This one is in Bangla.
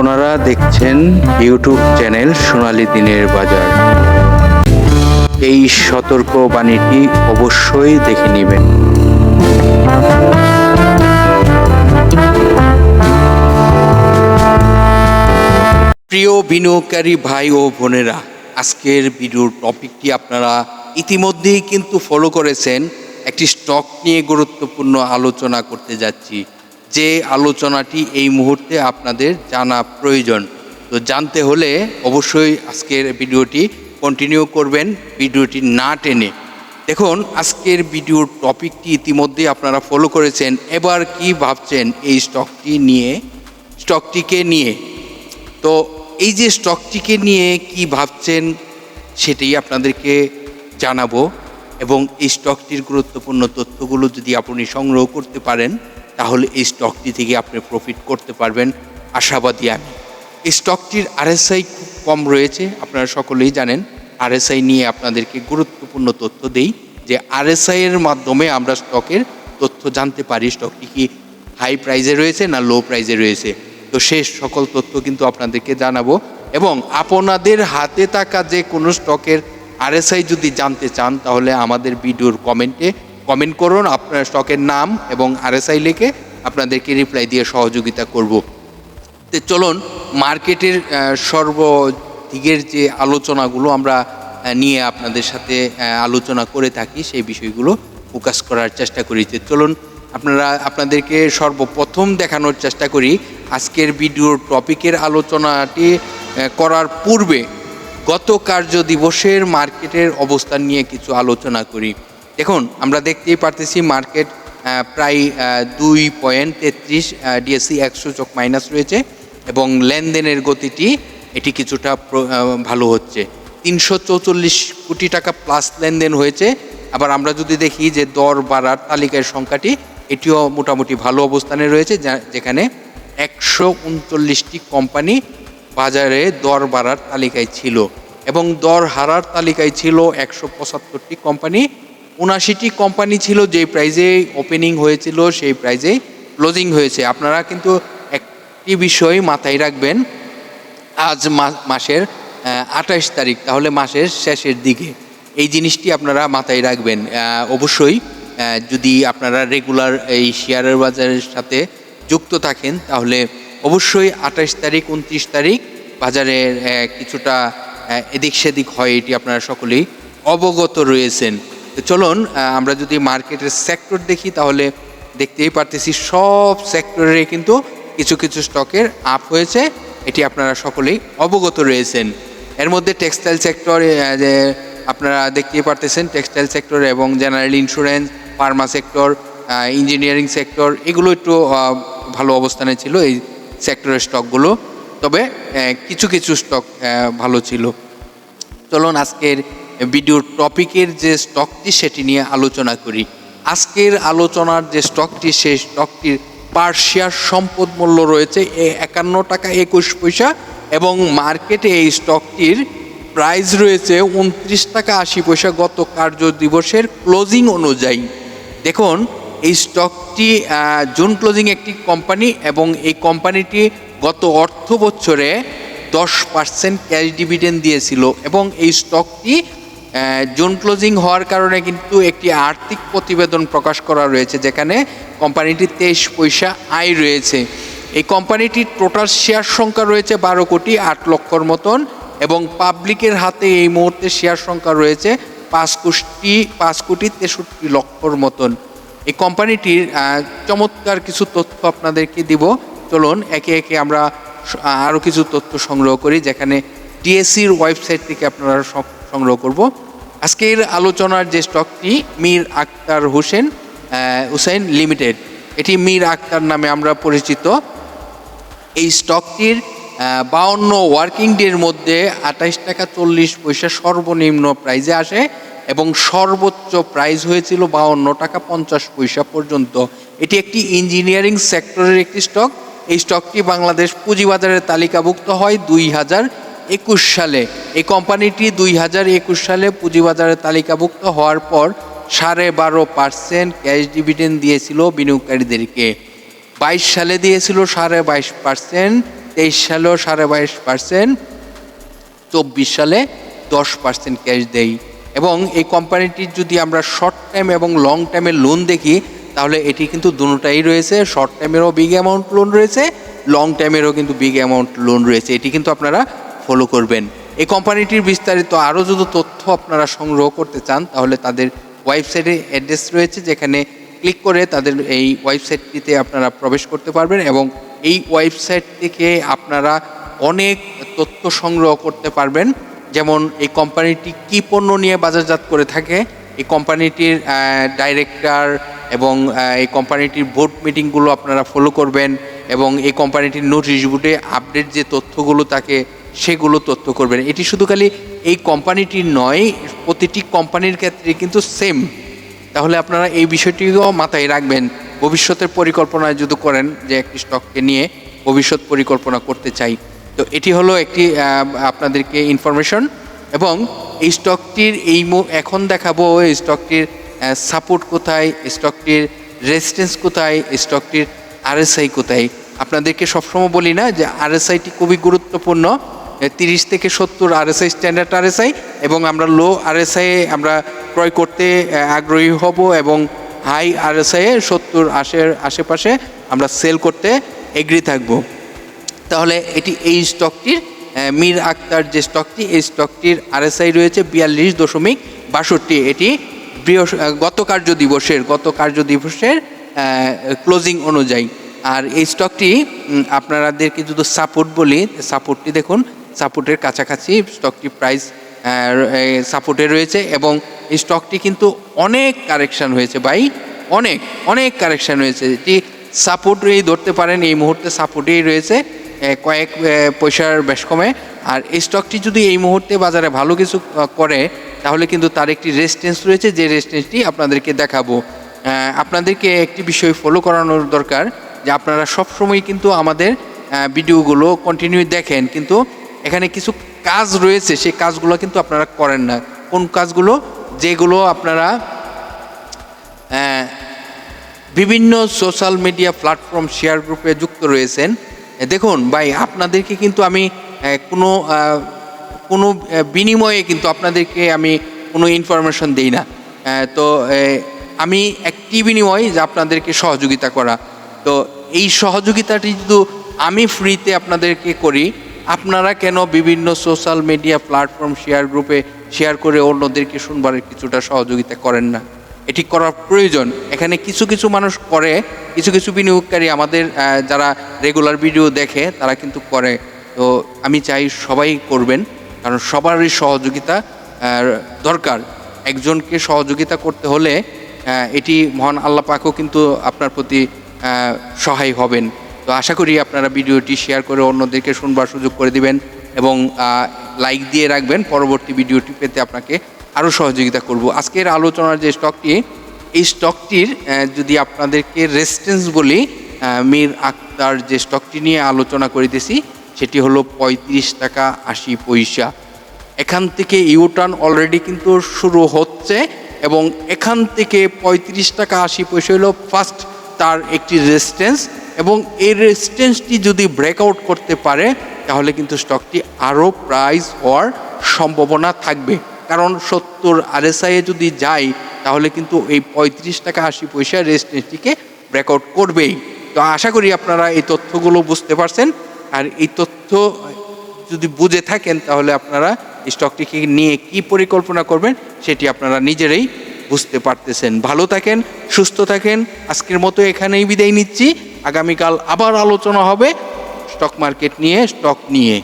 আপনারা দেখছেন ইউটিউব চ্যানেল সোনালি দিনের বাজার। এই সতর্ক বাণীটি অবশ্যই দেখে নেবেন। প্রিয় বিনিয়োগকারী ভাই ও বোনেরা, আজকের ভিডিওর টপিকটি আপনারা ইতিমধ্যেই কিন্তু ফলো করেছেন। একটি স্টক নিয়ে গুরুত্বপূর্ণ আলোচনা করতে যাচ্ছি। যে আলোচনাটি এই মুহূর্তে আপনাদের জানা প্রয়োজন। তো জানতে হলে অবশ্যই আজকের ভিডিওটি কন্টিনিউ করবেন, ভিডিওটি না টেনে। দেখুন, আজকের ভিডিওর টপিকটি ইতিমধ্যেই আপনারা ফলো করেছেন। এবার কি ভাবছেন এই স্টকটি নিয়ে? স্টকটিকে নিয়ে। তো এই যে স্টকটিকে নিয়ে কি ভাবছেন, সেটাই আপনাদেরকে জানাব। এবং এই স্টকটির গুরুত্বপূর্ণ তথ্যগুলো যদি আপনি সংগ্রহ করতে পারেন, তাহলে এই স্টকটি থেকে আপনি প্রফিট করতে পারবেন। আশাবাদী আমি। এই স্টকটির আরএসআই খুব কম রয়েছে, আপনারা সকলেই জানেন। আরএসআই নিয়ে আপনাদেরকে গুরুত্বপূর্ণ তথ্য দেই যে আরএসআই এর মাধ্যমে আমরা স্টকের তথ্য জানতে পারি। স্টকটি কি হাই প্রাইজে রয়েছে না লো প্রাইজে রয়েছে? তো সে সকল তথ্য কিন্তু আপনাদেরকে জানাব। এবং আপনাদের হাতে থাকা যে কোনো স্টকের আরএসআই যদি জানতে চান, তাহলে আমাদের ভিডিওর কমেন্টে কমেন্ট করুন আপনার স্টকের নাম এবং আরএসআই লিখে আপনাদেরকে রিপ্লাই দিয়ে সহযোগিতা করব। তো চলুন, মার্কেটের সর্বদিকের যে আলোচনাগুলো আমরা নিয়ে আপনাদের সাথে আলোচনা করে থাকি, সেই বিষয়গুলো ফোকাস করার চেষ্টা করি। যে চলুন, আপনারা, আপনাদেরকে সর্বপ্রথম দেখানোর চেষ্টা করি, আজকের ভিডিওর টপিকের আলোচনাটি করার পূর্বে গত কার্য দিবসের মার্কেটের অবস্থান নিয়ে কিছু আলোচনা করি। দেখুন, আমরা দেখতেই পারতেছি মার্কেট প্রায় দুই পয়েন্ট তেত্রিশ ডিএসসি একশো চক মাইনাস রয়েছে এবং লেনদেনের গতিটি এটি কিছুটা ভালো হচ্ছে। তিনশো চৌচল্লিশ কোটি টাকা প্লাস লেনদেন হয়েছে। আবার আমরা যদি দেখি যে দর বাড়ার তালিকার সংখ্যাটি, এটিও মোটামুটি ভালো অবস্থানে রয়েছে যেখানে একশো উনচল্লিশটি কোম্পানি বাজারে দর বাড়ার তালিকায় ছিল এবং দর হারার তালিকায় ছিল একশো পঁচাত্তরটি কোম্পানি উনাশিটি কোম্পানি ছিল যেই প্রাইজে ওপেনিং হয়েছিল, সেই প্রাইজে ক্লোজিং হয়েছে। আপনারা কিন্তু একটি বিষয় মাথায় রাখবেন, আজ মাসের আঠাশ তারিখ, তাহলে মাসের শেষের দিকে এই জিনিসটি আপনারা মাথায় রাখবেন। অবশ্যই যদি আপনারা রেগুলার এই শেয়ারের বাজারের সাথে যুক্ত থাকেন, তাহলে অবশ্যই আঠাশ তারিখ, উনত্রিশ তারিখ বাজারের কিছুটা এদিক সেদিক হয়, এটি আপনারা সকলেই অবগত রয়েছেন। তো চলুন আমরা যদি মার্কেটের সেক্টর দেখি, তাহলে দেখতেই পারতেছি সব সেক্টরে কিন্তু কিছু কিছু স্টকের আপ হয়েছে। এটি আপনারা সকলেই অবগত রয়েছেন। এর মধ্যে টেক্সটাইল সেক্টর আপনারা দেখতেই পারতেছেন টেক্সটাইল সেক্টর এবং general insurance pharma sector engineering sector এগুলো একটু ভালো অবস্থানে ছিল। এই সেক্টরের স্টকগুলো, তবে কিছু কিছু স্টক ভালো ছিল। চলুন আজকের ভিডিওর টপিকের যে স্টকটি সেটি নিয়ে আলোচনা করি। আজকের আলোচনার যে স্টকটি, সেই স্টকটির পার শেয়ার সম্পদ মূল্য রয়েছে একান্ন টাকা একুশ পয়সা এবং মার্কেটে এই স্টকটির প্রাইস রয়েছে উনত্রিশ টাকা আশি পয়সা গত কার্য দিবসের ক্লোজিং অনুযায়ী। দেখুন এই স্টকটি জুন ক্লোজিং একটি কোম্পানি এবং এই কোম্পানিটি গত অর্থ বছরে দশ পার্সেন্ট ক্যাশ ডিভিডেন্ড দিয়েছিল এবং এই স্টকটি জুন ক্লোজিং হওয়ার কারণে কিন্তু একটি আর্থিক প্রতিবেদন প্রকাশ করা রয়েছে যেখানে কোম্পানিটির তেইশ পয়সা আয় রয়েছে। এই কোম্পানিটির টোটাল শেয়ার সংখ্যা রয়েছে বারো কোটি আট লক্ষর মতন এবং পাবলিকের হাতে এই মুহূর্তে শেয়ার সংখ্যা রয়েছে পাঁচ কোটি পাঁচ কোটি তেষট্টি লক্ষর মতন। এই কোম্পানিটির চমৎকার কিছু তথ্য আপনাদেরকে দিব। চলুন, একে একে আমরা আরও কিছু তথ্য সংগ্রহ করি, যেখানে ডিএসসির ওয়েবসাইট থেকে আপনারা সংগ্রহ করব। আজকের আলোচনার যে স্টকটি, মীর আক্তার হোসেন হুসেন লিমিটেড। এটি মীর আক্তার নামে আমরা পরিচিত। এই স্টকটির বাউন্ন ওয়ার্কিং ডের মধ্যে আঠাইশ টাকা চল্লিশ পয়সা সর্বনিম্ন প্রাইজে আসে। এবং সর্বোচ্চ প্রাইস হয়েছিল বাউন্ন টাকা পঞ্চাশ পয়সা পর্যন্ত। এটি একটি ইঞ্জিনিয়ারিং সেক্টরের একটি স্টক। এই স্টকটি বাংলাদেশ পুঁজিবাজারে তালিকাভুক্ত হয় দুই হাজার একুশ সালে। এই কোম্পানিটি দুই হাজার একুশ সালে পুঁজিবাজারে তালিকাভুক্ত হওয়ার পর সাড়ে বারো পার্সেন্ট ক্যাশ ডিভিডেন্ড দিয়েছিল বিনিয়োগকারীদেরকে। বাইশ সালে দিয়েছিল সাড়ে বাইশ পার্সেন্ট, তেইশ সালেও সাড়ে বাইশ পার্সেন্ট, চব্বিশ সালে দশ পার্সেন্ট ক্যাশ দেই এবং এই কোম্পানিটির যদি আমরা শর্ট টাইম এবং লং টাইমের লোন দেখি, তাহলে এটি কিন্তু দুটোটাই রয়েছে। শর্ট টাইমেরও বিগ অ্যামাউন্ট লোন রয়েছে লং টাইমেরও কিন্তু বিগ অ্যামাউন্ট লোন রয়েছে। এটি কিন্তু আপনারা ফলো করবেন। এই কোম্পানিটির বিস্তারিত আরও যদি তথ্য আপনারা সংগ্রহ করতে চান, তাহলে তাদের ওয়েবসাইটে অ্যাড্রেস রয়েছে, যেখানে ক্লিক করে তাদের এই ওয়েবসাইটটিতে আপনারা প্রবেশ করতে পারবেন এবং এই ওয়েবসাইট থেকে আপনারা অনেক তথ্য সংগ্রহ করতে পারবেন। যেমন এই কোম্পানিটি কী পণ্য নিয়ে বাজারজাত করে থাকে, এই কোম্পানিটির ডাইরেক্টর এবং এই কোম্পানিটির বোর্ড মিটিংগুলো আপনারা ফলো করবেন এবং এই কোম্পানিটির নোটিশ বোর্ডে আপডেট যে তথ্যগুলো থাকে, সেগুলো তথ্য করবেন। এটি শুধু খালি এই কোম্পানিটির নয়, প্রতিটি কোম্পানির ক্ষেত্রে কিন্তু সেম তাহলে আপনারা এই বিষয়টিও মাথায় রাখবেন, ভবিষ্যতের পরিকল্পনা যদি করেন যে একটি স্টককে নিয়ে ভবিষ্যৎ পরিকল্পনা করতে চাই। তো এটি হলো একটি আপনাদেরকে ইনফরমেশন এবং এই স্টকটির এই এখন দেখাবো এই স্টকটির সাপোর্ট কোথায় স্টকটির রেজিস্ট্যান্স কোথায় স্টকটির আরএসআই কোথায়। আপনাদেরকে সবসময় বলি না যে আরএসআইটি খুবই গুরুত্বপূর্ণ। তিরিশ থেকে সত্তর আরএসআই স্ট্যান্ডার্ড আরএসআই এবং আমরা লো আরএসআই আমরা ক্রয় করতে আগ্রহী হব এবং হাই আরএসআই সত্তর আশের আশেপাশে আমরা সেল করতে এগ্রি থাকব। তাহলে এটি এই স্টকটির মীর আক্তার যে স্টকটি এই স্টকটির আরএসআই রয়েছে বিয়াল্লিশ দশমিক বাষট্টি। এটি বৃহস্প আহ, গত কার্য দিবসের গত কার্য দিবসের ক্লোজিং অনুযায়ী। আর এই স্টকটি উম, আপনাদেরকে যদি সাপোর্ট বলি সাপোর্টটি দেখুন সাপোর্টের কাছাকাছি স্টকটি প্রাইস সাপোর্টে রয়েছে এবং এই স্টকটি কিন্তু অনেক কারেকশন হয়েছে ভাই অনেক অনেক কারেকশন হয়েছে। এটি সাপোর্টেই ধরতে পারেন এই মুহূর্তে সাপোর্টেই রয়েছে। কয়েক পয়সার বেশ কমে। আর এই স্টকটি যদি এই মুহূর্তে বাজারে ভালো কিছু করে, তাহলে কিন্তু তার একটি রেজিস্ট্যান্স রয়েছে। যে রেজিস্ট্যান্সটি আপনাদেরকে দেখাবো। আপনাদেরকে একটি বিষয় ফলো করানোর দরকার, যে আপনারা সবসময় কিন্তু আমাদের ভিডিওগুলো কন্টিনিউ দেখেন। কিন্তু এখানে কিছু কাজ রয়েছে, সেই কাজগুলো কিন্তু আপনারা করেন না। কোন কাজগুলো? যেগুলো আপনারা বিভিন্ন সোশ্যাল মিডিয়া প্ল্যাটফর্ম শেয়ার গ্রুপে যুক্ত রয়েছেন। দেখুন ভাই, আপনাদেরকে কিন্তু আমি কোনো কোনো বিনিময়ে কিন্তু আপনাদেরকে আমি কোনো ইনফরমেশন দেই না। তো আমি একটি বিনিময় যে আপনাদেরকে সহযোগিতা করা। তো, এই সহযোগিতাটি যদি আমি ফ্রিতে আপনাদেরকে করি, আপনারা কেন বিভিন্ন সোশ্যাল মিডিয়া প্ল্যাটফর্ম শেয়ার গ্রুপে শেয়ার করে অন্যদেরকে শুনবার কিছুটা সহযোগিতা করেন না? এটি করার প্রয়োজন। এখানে কিছু কিছু মানুষ করে, কিছু কিছু বিনিয়োগকারী আমাদের যারা রেগুলার ভিডিও দেখে, তারা কিন্তু করে। তো আমি চাই সবাই করবেন, কারণ সবারই সহযোগিতা দরকার। একজনকে সহযোগিতা করতে হলে এটি মহান আল্লাহ পাকও কিন্তু আপনার প্রতি সহায় হবেন। তো আশা করি আপনারা ভিডিওটি শেয়ার করে অন্যদেরকে শুনবার সুযোগ করে দিবেন। এবং লাইক দিয়ে রাখবেন। পরবর্তী ভিডিওটি পেতে আপনাকে আরও সহযোগিতা করব। আজকের আলোচনার যে স্টকটি, এই স্টকটির যদি আপনাদেরকে রেজিস্ট্যান্স বলি মীর আক্তার যে স্টকটি নিয়ে আলোচনা করিতেছি, সেটি হলো পঁয়ত্রিশ টাকা আশি পয়সা। এখান থেকে ইউটার্ন অলরেডি কিন্তু শুরু হচ্ছে এবং এখান থেকে পঁয়ত্রিশ টাকা আশি পয়সা হলো ফার্স্ট তার একটি রেজিস্ট্যান্স এবং এই রেজিস্ট্যান্সটি যদি ব্রেকআউট করতে পারে তাহলে কিন্তু স্টকটি আরও প্রাইস হওয়ার সম্ভাবনা থাকবে। কারণ সত্তর আরএসআই যদি যায় তাহলে কিন্তু এই পঁয়ত্রিশ টাকা আশি পয়সা রেজিস্ট্যান্সটিকে ব্রেকআউট করবেই। তো আশা করি আপনারা এই তথ্যগুলো বুঝতে পারছেন। আর এই তথ্য যদি বুঝে থাকেন, তাহলে আপনারা স্টকটিকে নিয়ে কি পরিকল্পনা করবেন, সেটি আপনারা নিজেরাই বুঝতে পারতেছেন। ভালো থাকেন, সুস্থ থাকেন। আজকের মতো এখানেই বিদায় নিচ্ছি। আগামীকাল আবার আলোচনা হবে। স্টক মার্কেট নিয়ে স্টক নিয়ে।